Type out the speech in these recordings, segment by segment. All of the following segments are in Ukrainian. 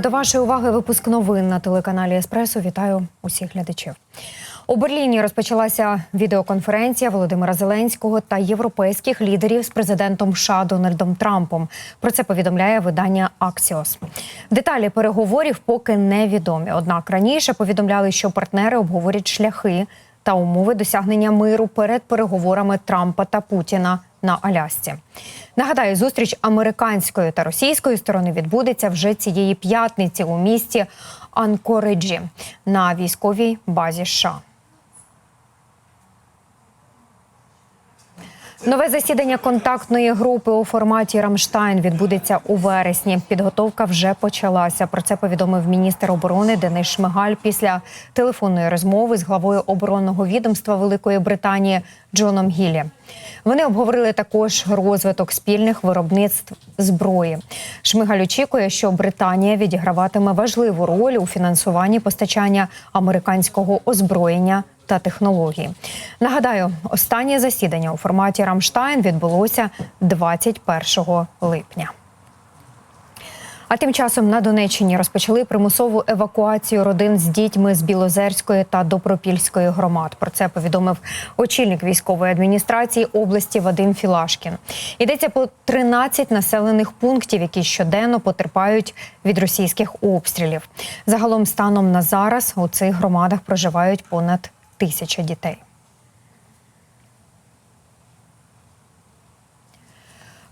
До вашої уваги випуск новин на телеканалі Еспресо. Вітаю усіх глядачів. У Берліні розпочалася відеоконференція Володимира Зеленського та європейських лідерів з президентом США Дональдом Трампом. Про це повідомляє видання Axios. Деталі переговорів поки невідомі. Однак раніше повідомляли, що партнери обговорять шляхи та умови досягнення миру перед переговорами Трампа та Путіна на Алясці. Нагадаю, зустріч американської та російської сторони відбудеться вже цієї п'ятниці у місті Анкориджі на військовій базі США. Нове засідання контактної групи у форматі Рамштайн відбудеться у вересні. Підготовка вже почалася. Про це повідомив міністр оборони Денис Шмигаль після телефонної розмови з главою оборонного відомства Великої Британії Джоном Гіллі. Вони обговорили також розвиток спільних виробництв зброї. Шмигаль очікує, що Британія відіграватиме важливу роль у фінансуванні постачання американського озброєння та технологій. Нагадаю, останнє засідання у форматі Рамштайн відбулося 21 липня. А тим часом на Донеччині розпочали примусову евакуацію родин з дітьми з Білозерської та Добропільської громад. Про це повідомив очільник військової адміністрації області Вадим Філашкін. Йдеться по 13 населених пунктів, які щоденно потерпають від російських обстрілів. Загалом, станом на зараз у цих громадах проживають понад тисяча дітей.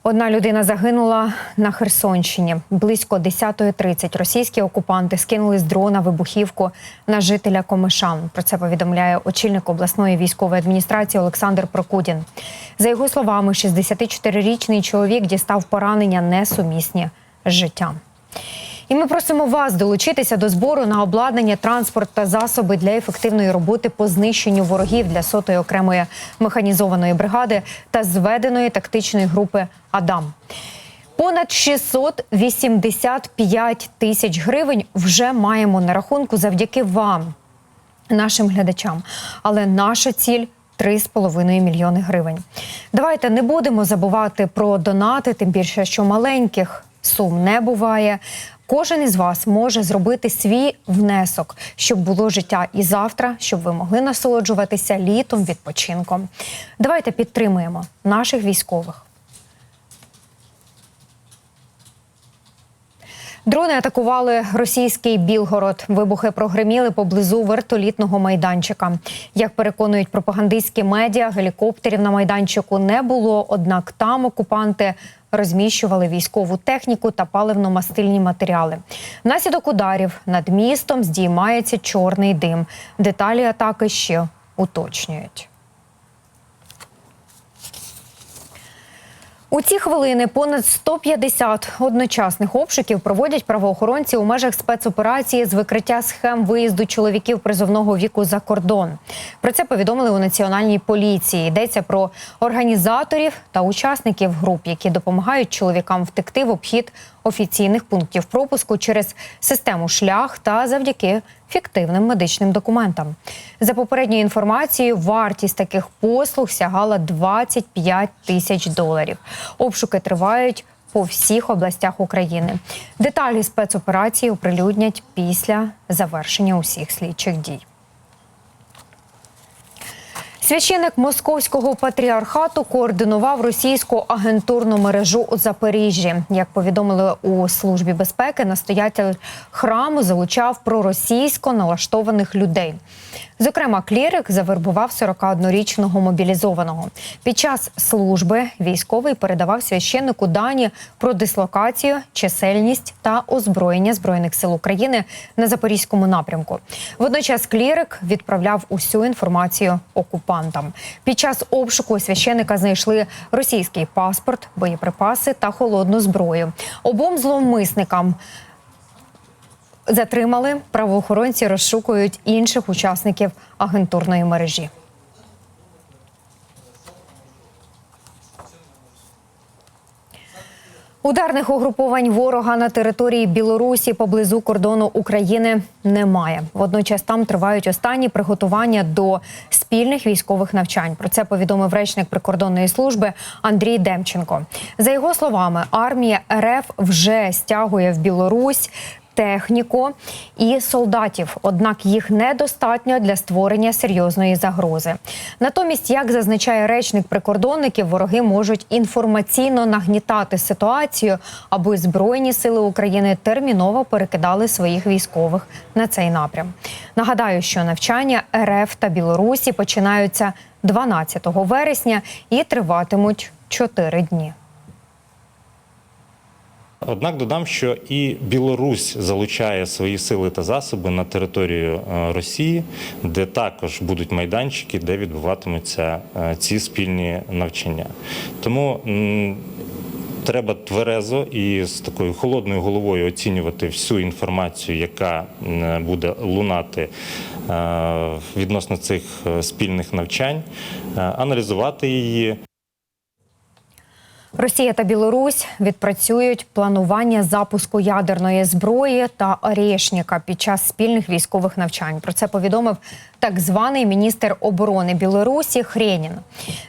Одна людина загинула на Херсонщині. Близько 10.30 російські окупанти скинули з дрона вибухівку на жителя Комишан. Про це повідомляє очільник обласної військової адміністрації Олександр Прокудін. За його словами, 64-річний чоловік дістав поранення несумісні з життям. І ми просимо вас долучитися до збору на обладнання, транспорт та засоби для ефективної роботи по знищенню ворогів для сотої окремої механізованої бригади та зведеної тактичної групи Адам. Понад 685 тисяч гривень вже маємо на рахунку завдяки вам, нашим глядачам. Але наша ціль 3,5 мільйони гривень. Давайте не будемо забувати про донати, тим більше, що маленьких сум не буває. Кожен із вас може зробити свій внесок, щоб було життя і завтра, щоб ви могли насолоджуватися літом, відпочинком. Давайте підтримуємо наших військових. Дрони атакували російський Білгород. Вибухи прогреміли поблизу вертолітного майданчика. Як переконують пропагандистські медіа, гелікоптерів на майданчику не було. Однак там окупанти розміщували військову техніку та паливно-мастильні матеріали. Внаслідок ударів над містом здіймається чорний дим. Деталі атаки ще уточнюють. У ці хвилини понад 150 одночасних обшуків проводять правоохоронці у межах спецоперації з викриття схем виїзду чоловіків призовного віку за кордон. Про це повідомили у національній поліції. Йдеться про організаторів та учасників груп, які допомагають чоловікам втекти в обхід офіційних пунктів пропуску через систему шлях та завдяки фіктивним медичним документам. За попередньою інформацією, вартість таких послуг сягала 25 тисяч доларів. Обшуки тривають по всіх областях України. Деталі спецоперації оприлюднять після завершення усіх слідчих дій. Священик московського патріархату координував російську агентурну мережу у Запоріжжі. Як повідомили у службі безпеки, настоятель храму залучав проросійсько налаштованих людей. Зокрема, клірик завербував 41-річного мобілізованого. Під час служби військовий передавав священнику дані про дислокацію, чисельність та озброєння збройних сил України на запорізькому напрямку. Водночас клірик відправляв усю інформацію окупантам. Під час обшуку священика знайшли російський паспорт, боєприпаси та холодну зброю. Обом зловмисникам затримали. Правоохоронці розшукують інших учасників агентурної мережі. Ударних угруповань ворога на території Білорусі поблизу кордону України немає. Водночас там тривають останні приготування до спільних військових навчань. Про це повідомив речник прикордонної служби Андрій Демченко. За його словами, армія РФ вже стягує в Білорусь техніку і солдатів. Однак їх недостатньо для створення серйозної загрози. Натомість, як зазначає речник прикордонників, вороги можуть інформаційно нагнітати ситуацію, аби збройні сили України терміново перекидали своїх військових на цей напрям. Нагадаю, що навчання РФ та Білорусі починаються 12 вересня і триватимуть 4 дні. Однак додам, що і Білорусь залучає свої сили та засоби на територію е, Росії, де також будуть майданчики, де відбуватимуться е, ці спільні навчання. Тому треба тверезо і з такою холодною головою оцінювати всю інформацію, яка буде лунати е, відносно цих спільних навчань, аналізувати її. Росія та Білорусь відпрацюють планування запуску ядерної зброї та Орєшніка під час спільних військових навчань. Про це повідомив так званий міністр оборони Білорусі Хренін.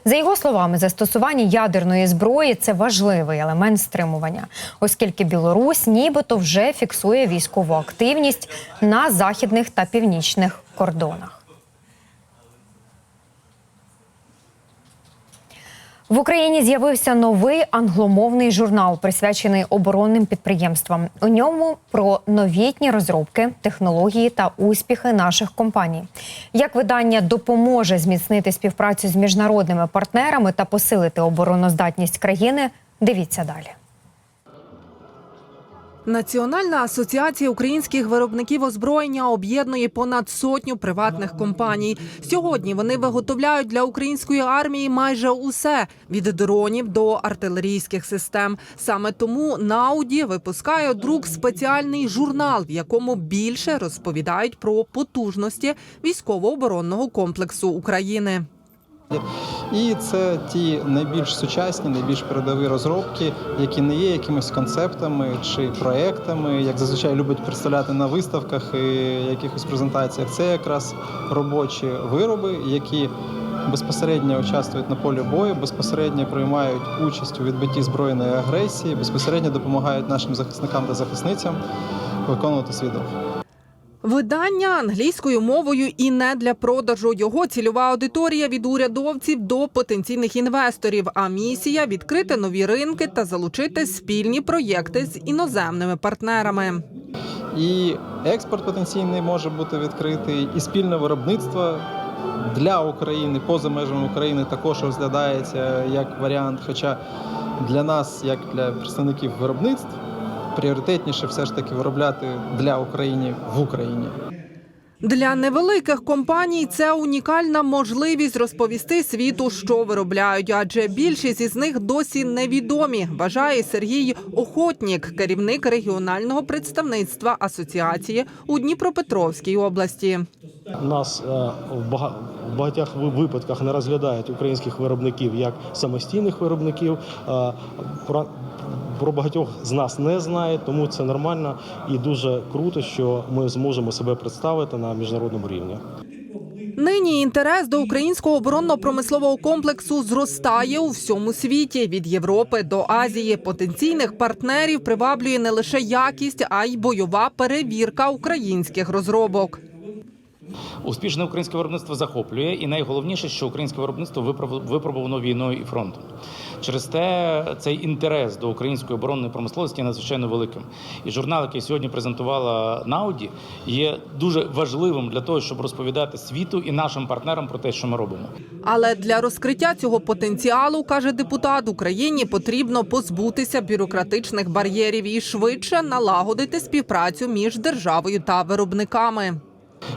За його словами, застосування ядерної зброї це важливий елемент стримування, оскільки Білорусь нібито вже фіксує військову активність на західних та північних кордонах. В Україні з'явився новий англомовний журнал, присвячений оборонним підприємствам. У ньому про новітні розробки, технології та успіхи наших компаній. Як видання допоможе зміцнити співпрацю з міжнародними партнерами та посилити обороноздатність країни? Дивіться далі. Національна асоціація українських виробників озброєння об'єднує понад сотню приватних компаній. Сьогодні вони виготовляють для української армії майже усе від дронів до артилерійських систем. Саме тому Науді випускає друк спеціальний журнал, в якому більше розповідають про потужності військово-оборонного комплексу України. І це ті найбільш сучасні, найбільш передові розробки, які не є якимись концептами чи проектами, як зазвичай люблять представляти на виставках і якихось презентаціях. Це якраз робочі вироби, які безпосередньо участвують на полі бою, безпосередньо приймають участь у відбитті збройної агресії, безпосередньо допомагають нашим захисникам та захисницям виконувати свій долг. Видання англійською мовою і не для продажу. Його цільова аудиторія від урядовців до потенційних інвесторів. А місія відкрити нові ринки та залучити спільні проєкти з іноземними партнерами. І експорт потенційний може бути відкритий, і спільне виробництво для України поза межами України також розглядається як варіант. Хоча для нас, як для представників виробництв, пріоритетніше все ж таки виробляти для України в Україні. Для невеликих компаній це унікальна можливість розповісти світу, що виробляють, адже більшість із них досі невідомі. Вважає Сергій Охотнік, керівник регіонального представництва асоціації у Дніпропетровській області. Нас е, в багатьох випадках не розглядають українських виробників як самостійних виробників. Про, багатьох з нас не знають, тому це нормально і дуже круто, що ми зможемо себе представити на міжнародному рівні. Нині інтерес до українського оборонно-промислового комплексу зростає у всьому світі від Європи до Азії. Потенційних партнерів приваблює не лише якість, а й бойова перевірка українських розробок. Успішне українське виробництво захоплює, і найголовніше, що українське виробництво випробовано війною і фронтом. Через те цей інтерес до української оборонної промисловості є надзвичайно великим. І журнал, який сьогодні презентувала Науді, є дуже важливим для того, щоб розповідати світу і нашим партнерам про те, що ми робимо. Але для розкриття цього потенціалу, каже депутат, Україні потрібно позбутися бюрократичних бар'єрів і швидше налагодити співпрацю між державою та виробниками.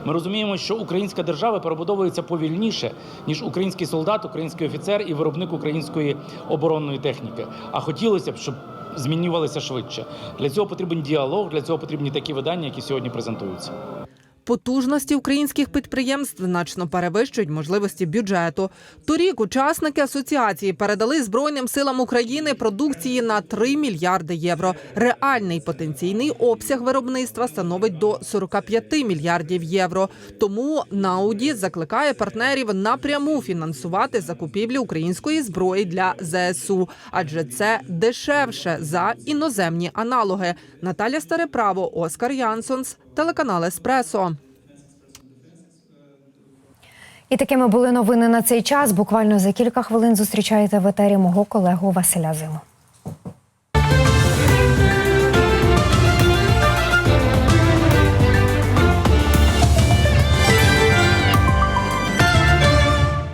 Ми розуміємо, що українська держава перебудовується повільніше, ніж український солдат, український офіцер і виробник української оборонної техніки. А хотілося б, щоб змінювалися швидше. Для цього потрібен діалог, для цього потрібні такі видання, які сьогодні презентуються. Потужності українських підприємств значно перевищують можливості бюджету. Торік учасники асоціації передали Збройним силам України продукції на 3 мільярди євро. Реальний потенційний обсяг виробництва становить до 45 мільярдів євро. Тому Науді закликає партнерів напряму фінансувати закупівлі української зброї для ЗСУ, адже це дешевше за іноземні аналоги. Наталя Стареправо, Оскар Янсонс, телеканал Еспресо. І такими були новини на цей час. Буквально за кілька хвилин зустрічаєте в етері мого колегу Василя Зиму.